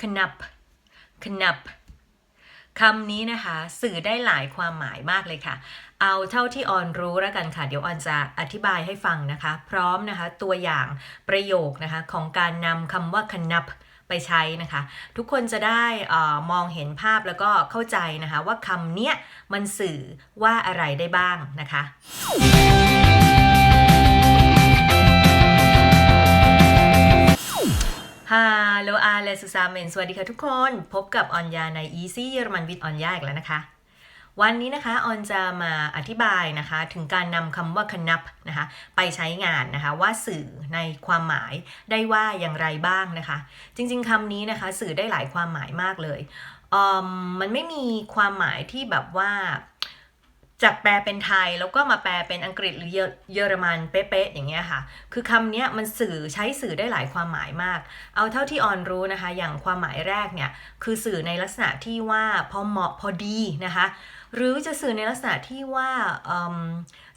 knapp knapp คำนี้นะคะสื่อได้หลายความหมายมากเลยค่ะ เอาเท่าที่ออนรู้แล้วกันค่ะ เดี๋ยวออนจะอธิบายให้ฟังนะคะ พร้อมนะคะตัวอย่างประโยคนะคะของการนำคำว่า knap ไปใช้นะคะ ทุกคนจะได้ออมองเห็นภาพแล้วก็เข้าใจนะคะ ว่าคำเนี้ยมันสื่อว่าอะไรได้บ้างนะคะ ฮัลโหลอาเลสุซาเมนสวัสดีค่ะทุกคน พบกับออนยาใน Easy เยอรมันวิดออนยาอีกแล้วนะคะ วันนี้นะคะออนจะมาอธิบายนะคะ ถึงการนำคำว่า knapp นะคะ ไปใช้งานนะคะว่าสื่อในความหมายได้ว่าอย่างไรบ้างนะคะ จริงๆคำนี้นะคะ สื่อได้หลายความหมายมากเลยอืมมันไม่มีความหมายที่แบบว่า จากแปลเป็นไทยแล้วก็มาแปลเป็นอังกฤษหรือเยอเยอรมันเป๊ะๆอย่างเงี้ยค่ะ คือคำเนี้ยมันสื่อใช้สื่อได้หลายความหมายมาก เอาเท่าที่ออนรู้นะคะ อย่างความหมายแรกเนี่ยคือสื่อในลักษณะที่ว่าพอเหมาะพอดีนะคะ หรือจะสื่อในลักษณะที่ว่าอืม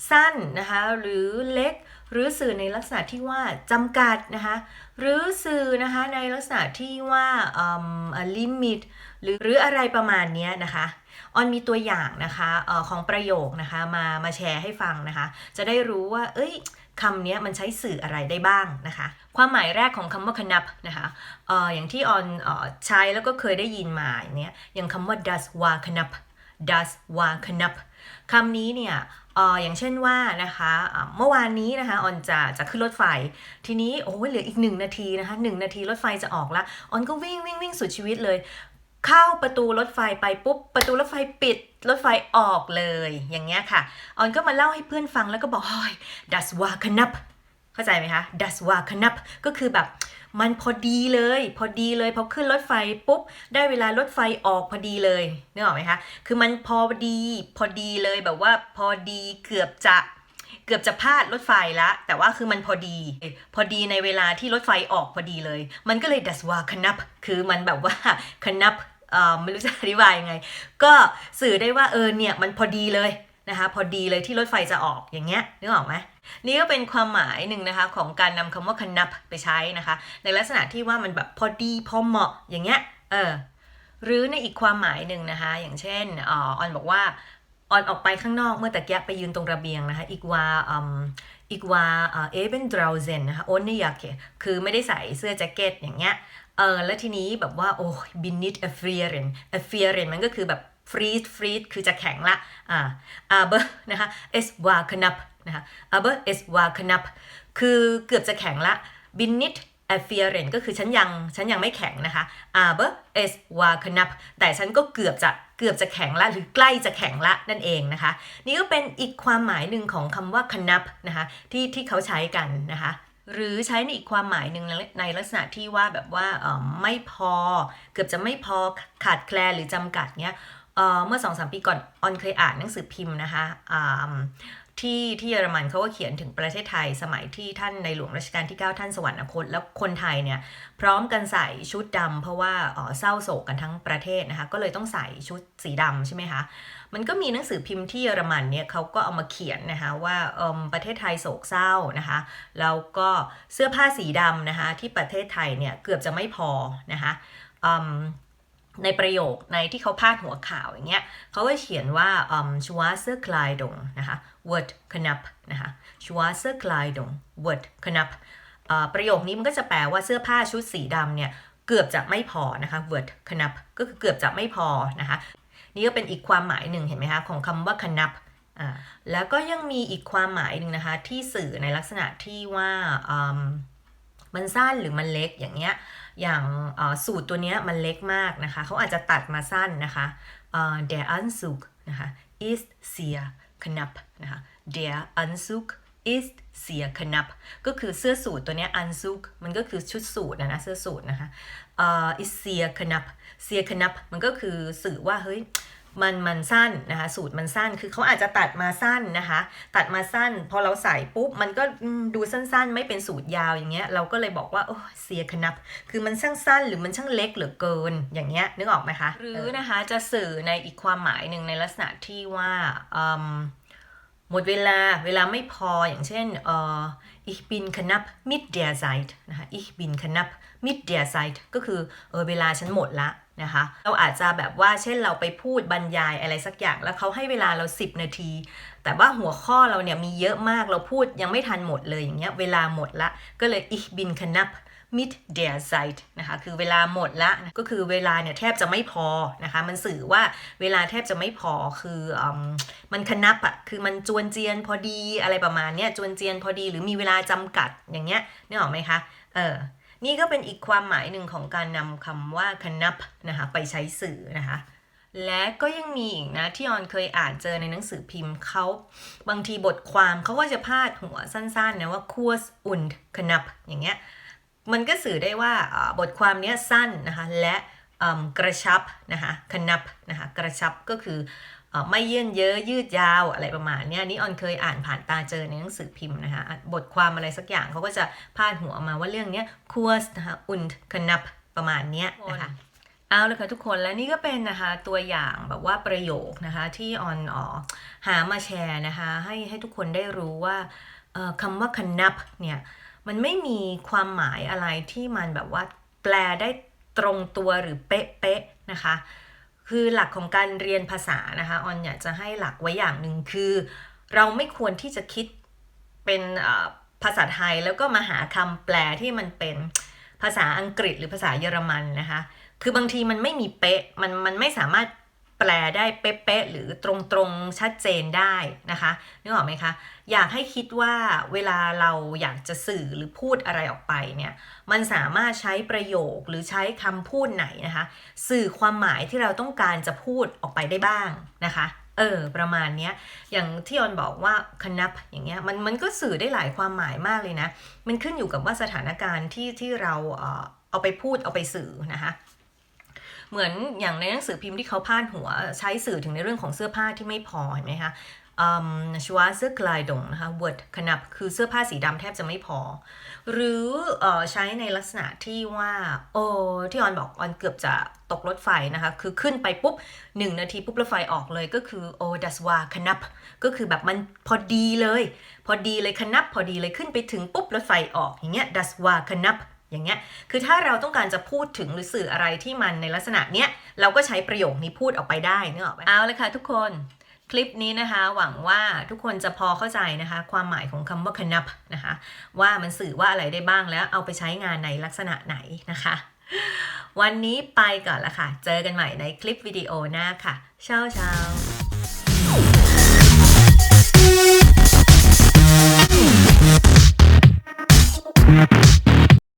สั้นนะคะหรือเล็ก หรือสื่อในลักษณะที่ว่าจำกัดนะคะ หรือสื่อนะคะในลักษณะที่ว่าลิมิตหรือหรืออะไรประมาณนี้นะคะออนมีตัวอย่างนะคะออของประโยคนะคะมามาแชร์ให้ฟังนะคะ จะได้รู้ว่า เอ้ยคำนี้มันใช้สื่ออะไรได้บ้างนะคะ ความหมายแรกของคำว่า knapp นะคะอออย่างที่ออนออใช้แล้วก็เคยได้ยินมาอย่างเนี้ยอย่างคำว่า das war knapp das war knapp คำนี้เนี่ย อออย่างเช่นว่านะคะเมื่อวานนี้นะคะออนจะจะขึ้นรถไฟ ทีนี้โอ้ยเหลืออีกหนึ่งนาทีนะคะหนึ่งนาทีรถไฟจะออกแล้วออนก็วิ่งวิ่งวิ่งสุดชีวิตเลย เข้าประตูรถไฟไปปุ๊บประตูรถไฟปิดรถไฟออกเลยอย่างเงี้ยค่ะออนก็มาเล่าให้เพื่อนฟังแล้วก็บอกโอ้ย das war knapp เข้าใจไหมคะ das war knapp ก็คือแบบ มันพอดีเลย พอดีเลยพอขึ้นรถไฟปุ๊บได้เวลารถไฟออกพอดีเลยนึกออกไหมคะคือมันพอดี พอดีเลยแบบว่าพอดีเกือบจะเกือบจะพลาดรถไฟละ แต่ว่าคือมันพอดี พอดีในเวลาที่รถไฟออกพอดีเลย มันก็เลย das war knapp คือมันแบบว่า knapp เอ่อไม่รู้จะอธิบายยังไง ก็สื่อได้ว่าเออเนี่ยมันพอดีเลย นะคะพอดีเลยที่รถไฟจะออกอย่างเงี้ยนึกออกไหมนี่ก็เป็นความหมายหนึ่งนะคะของการนำคำว่า knapp ไปใช้นะคะ ในลักษณะที่ว่ามันแบบพอดีพอเหมาะอย่างเงี้ยเออหรือในอีกความหมายหนึ่งนะคะ อย่างเช่นออออนบอกว่าออนออกไปข้างนอกเมื่อตะกี้ไปยืนตรงระเบียงนะคะอีกว่าอีกว่าเอเบนดราวเซนนะคะโอนนี่ยาเคคือไม่ได้ใส่เสื้อแจ็คเก็ตอย่างเงี้ยเออแล้วทีนี้แบบว่าโอ้บินิตเอฟเฟียเรนเอฟเฟียเรนมันก็คือแบบ ฟรีดฟรีดคือจะแข็งละอ่าอาเบอร์นะคะเอสวาคนับนะคะอาเบอร์เอสวาคนับคือเกือบจะแข็งละบินนิตเอฟเฟียเรนก็คือฉันยังฉันยังไม่แข็งนะคะอาเบอร์เอสวาคนับแต่ฉันก็เกือบจะเกือบจะแข็งละหรือใกล้จะแข็งละนั่นเองนะคะ นี่ก็เป็นอีกความหมายหนึ่งของคำว่า knapp นะคะที่ที่เขาใช้กันนะคะหรือใช้ในอีกความหมายหนึ่งในลักษณะที่ว่าแบบว่าไม่พอ เกือบจะไม่พอขาดแคลนหรือจำกัดเนี้ย เมื่อสองสามปีก่อนออนเคยอ่านหนังสือพิมพ์นะคะที่ที่เยอรมันเขาก็เขียนถึงประเทศไทยสมัยที่ท่านในหลวงรัชกาลที่ 9 ท่านสวรรคตแล้วคนไทยเนี่ยพร้อมกันใส่ชุดดำเพราะว่าเอ่อเศร้าโศกกันทั้งประเทศนะคะก็เลยต้องใส่ชุดสีดำใช่ไหมคะมันก็มีหนังสือพิมพ์ที่เยอรมันเนี่ยเขาก็เอามาเขียนนะคะว่าเอมประเทศไทยโศกเศร้านะคะแล้วก็เสื้อผ้าสีดำนะคะที่ประเทศไทยเนี่ยเกือบจะไม่พอนะคะอืม ในประโยคในที่เขาพาดหัวข่าวอย่างเงี้ยเขาก็เขียนว่าอืม Schwarze Kleidung นะคะ Word knapp นะคะ Schwarze Kleidung Word knapp ประโยคนี้มันก็จะแปลว่าเสื้อผ้าชุดสีดำเนี่ยเกือบจะไม่พอนะคะ Word knapp ก็คือเกือบจะไม่พอนะคะ นี่ก็เป็นอีกความหมายหนึ่งเห็นไหมคะของคำว่า knapp แล้วก็ยังมีอีกความหมายหนึ่งนะคะที่สื่อในลักษณะที่ว่ามันสั้นหรือมันเล็กอย่างเงี้ย อย่างสูตรตัวนี้มันเล็กมากนะคะเขาอาจจะตัดมาสั้นนะคะเอ่อ der Anzug นะคะ ist sehr knapp นะคะ der Anzug ist sehr knapp ก็คือเสื้อสูทตัวนี้ Anzug มันก็คือชุดสูทนะนะเสื้อสูทนะคะเอ่อ ist sehr knapp sehr knapp มันก็คือสื่อว่าเฮ้ย มันมันสั้นนะคะ สูตรมันสั้นคือเขาอาจจะตัดมาสั้นนะคะ ตัดมาสั้น พอเราใส่ปุ๊บมันก็ดูสั้นๆ ไม่เป็นสูตรยาวอย่างเงี้ย เราก็เลยบอกว่าโอ้เสียขนับ คือมันช่างสั้นหรือมันช่างเล็กเหลือเกินอย่างเงี้ยนึกออกไหมคะ หรือนะคะจะสื่อในอีกความหมายหนึ่งในลักษณะที่ว่าอืม หมดเวลาเวลาไม่พออย่างเช่นเอ่อ ich bin knapp mit der Zeit นะคะ ich bin knapp mit der Zeit ก็คือเออเวลาฉันหมดละนะคะเราอาจจะแบบว่าเช่นเราไปพูดบรรยายอะไรสักอย่าง แล้วเขาให้เวลาเรา 10 นาที แต่ว่าหัวข้อเราเนี่ยมีเยอะมากเราพูดยังไม่ทันหมดเลยอย่างเงี้ยเวลาหมดละก็เลย ich bin knapp mit der Zeit นะคะคือเวลาหมดละก็คือเวลาเนี่ยแทบจะไม่พอนะคะมันสื่อว่าเวลาแทบจะไม่พอคืออมมันคนับอะคือมันจวนเจียนพอดีอะไรประมาณเนี้ยจวนเจียนพอดีหรือมีเวลาจำกัดอย่างเงี้ยนึกออกไหมคะเออนี่ก็เป็นอีกความหมายหนึ่งของการนำคำว่าคนับนะคะไปใช้สื่อนะคะและก็ยังมีอีกนะที่ออนเคยอ่านเจอในหนังสือพิมพ์เขาบางทีบทความเขาก็จะพาดหัวสั้นๆนะว่า kurs und knapp อย่างเงี้ย มันก็สื่อได้ว่าอ่าบทความเนี้ยสั้นนะคะและอืมกระชับนะคะคนับนะคะกระชับก็คืออาไม่เยื่นเยอะยืดยาวอะไรประมาณเนี้ยนี่ออนเคยอ่านผ่านตาเจอในหนังสือพิมพ์นะคะอะบทความอะไรสักอย่างเขาก็จะพาดหัวมาว่าเรื่องเนี้ยคัวสนะคะอุนคนับประมาณเนี้ยนะคะเอาเลยค่ะทุกคนและนี่ก็เป็นนะคะตัวอย่างแบบว่าประโยคนะคะที่ออนออหามาแชร์นะคะให้ให้ทุกคนได้รู้ว่าเอ่อคำว่าคนับเนี่ย มันไม่มีความหมายอะไรที่มันแบบว่าแปลได้ตรงตัวหรือเป๊ะๆนะคะ คือหลักของการเรียนภาษานะคะออนอยากจะให้หลักไว้อย่างหนึ่งคือ เราไม่ควรที่จะคิดเป็นภาษาไทยแล้วก็มาหาคำแปลที่มันเป็นภาษาอังกฤษหรือภาษาเยอรมันนะคะ คือบางทีมันไม่มีเป๊ะ มันมันไม่สามารถ แปลได้เป๊ะๆหรือตรงๆชัดเจนได้นะคะนึกออกไหมคะอยากให้คิดว่าเวลาเราอยากจะสื่อหรือพูดอะไรออกไปเนี่ยมันสามารถใช้ประโยคหรือใช้คำพูดไหนนะคะ สื่อความหมายที่เราต้องการจะพูดออกไปได้บ้างนะคะเออประมาณเนี้ยอย่างที่ออนบอกว่าคนับอย่างเงี้ยมันมันก็สื่อได้หลายความหมายมากเลยนะ มันขึ้นอยู่กับว่าสถานการณ์ที่ที่เราเออเอาไปพูดเอาไปสื่อนะคะ เหมือนอย่างในหนังสือพิมพ์ที่เขาพาดหัวใช้สื่อถึงในเรื่องของเสื้อผ้าที่ไม่พอเห็นไหมคะชัวเสื้อกลายดงนะคะ word ขนับคือเสื้อผ้าสีดำแทบจะไม่พอ หรือออใช้ในลักษณะที่ว่าโอ้ที่ออนบอกออนเกือบจะตกรถไฟนะคะ คือขึ้นไปปุ๊บหนึ่งนาทีปุ๊บรถไฟออกเลยก็คือโอ้ดัสวาขนับ ก็คือแบบมันพอดีเลย พอดีเลยขนับ พอดีเลยขึ้นไปถึงปุ๊บรถไฟออกอย่างเงี้ยดัสวาขนับ อย่างเงี้ย คือถ้าเราต้องการจะพูดถึงหรือสื่ออะไรที่มันในลักษณะเนี้ย เราก็ใช้ประโยคนี้พูดออกไปได้เนึกออกไหมเอาเลยค่ะทุกคนคลิปนี้นะคะหวังว่าทุกคนจะพอเข้าใจนะคะ ความหมายของคำว่าคนับนะคะ ว่ามันสื่อว่าอะไรได้บ้างแล้วเอาไปใช้งานในลักษณะไหนนะคะ วันนี้ไปก่อนละค่ะ เจอกันใหม่ในคลิปวิดีโอหน้าค่ะเช้าเช้า